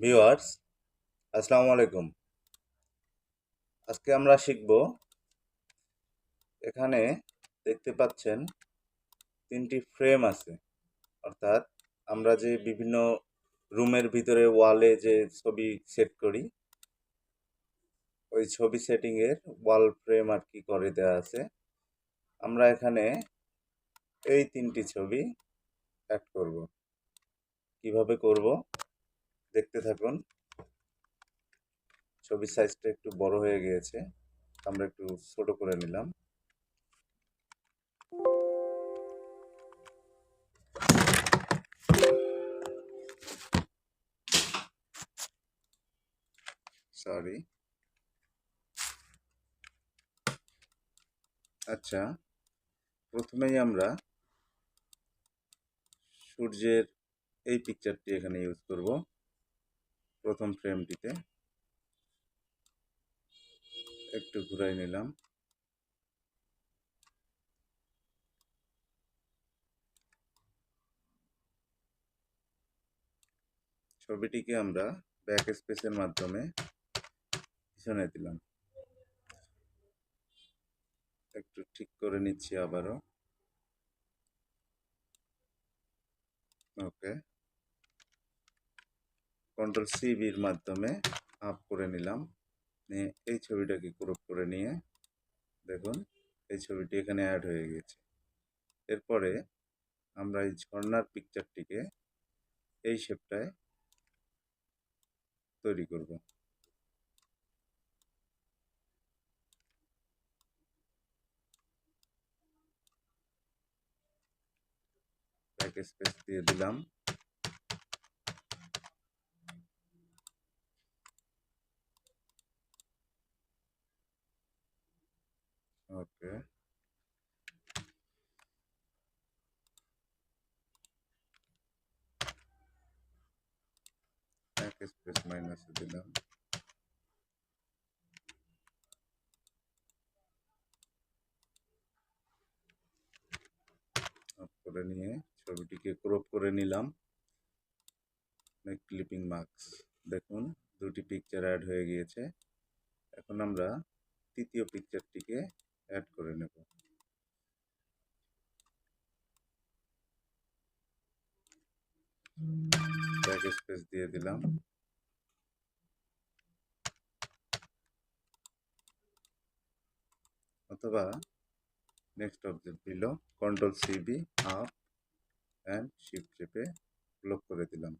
Viewers, আসসালামু আলাইকুম। আজকে আমরা শিখব এখানে দেখতে পাচ্ছেন তিনটি ফ্রেম আছে। অর্থাৎ আমরা যে বিভিন্ন রুমের ভিতরে ওয়ালে যে ছবি সেট করি, ওই ছবি সেটিংয়ের ওয়াল ফ্রেম আর কি করে দেওয়া আছে। আমরা এখানে এই তিনটি ছবি অ্যাড করব। কীভাবে করব? দেখতে থাকুন। ছবির সাইজটা একটু বড় হয়ে গিয়েছে। আমরা একটু ছোট করে নিলাম। সরি আচ্ছা প্রথমেই আমরা সূর্যের এই পিকচারটি এখানে ইউজ করব। প্রথম ফ্রেমটিতে একটু ঘুরাই নিলাম। ছবিটিকে আমরা ব্যাক স্পেসের মাধ্যমে পিছনে দিলাম। একটু ঠিক করে নিচ্ছি আবারও। ওকে কন্ট্রোল সিবির মাধ্যমে আপ করে নিলাম। নিয়ে এই ছবিটাকে ক্রপ করে নিয়ে দেখুন, এই ছবিটি এখানে অ্যাড হয়ে গেছে। এরপরে আমরা এই ঝর্নার পিকচারটিকে এই শেপটায় তৈরি করব। স্পেস দিয়ে দিলাম। ওকে ব্যাক স্পেস মাইনাসে দিলাম করে নিয়ে ছবিটিকে ক্রপ করে নিলাম। ক্লিপিং মার্কস দেখুন, দুটি পিকচার অ্যাড হয়ে গিয়েছে। এখন আমরা তৃতীয় পিকচারটিকে অ্যাড করে নেব। ব্যাক স্পেস দিয়ে দিলাম। অথবা নেক্সট অবজেক্ট দিল control CB up and shift চেপে লক করে দিলাম।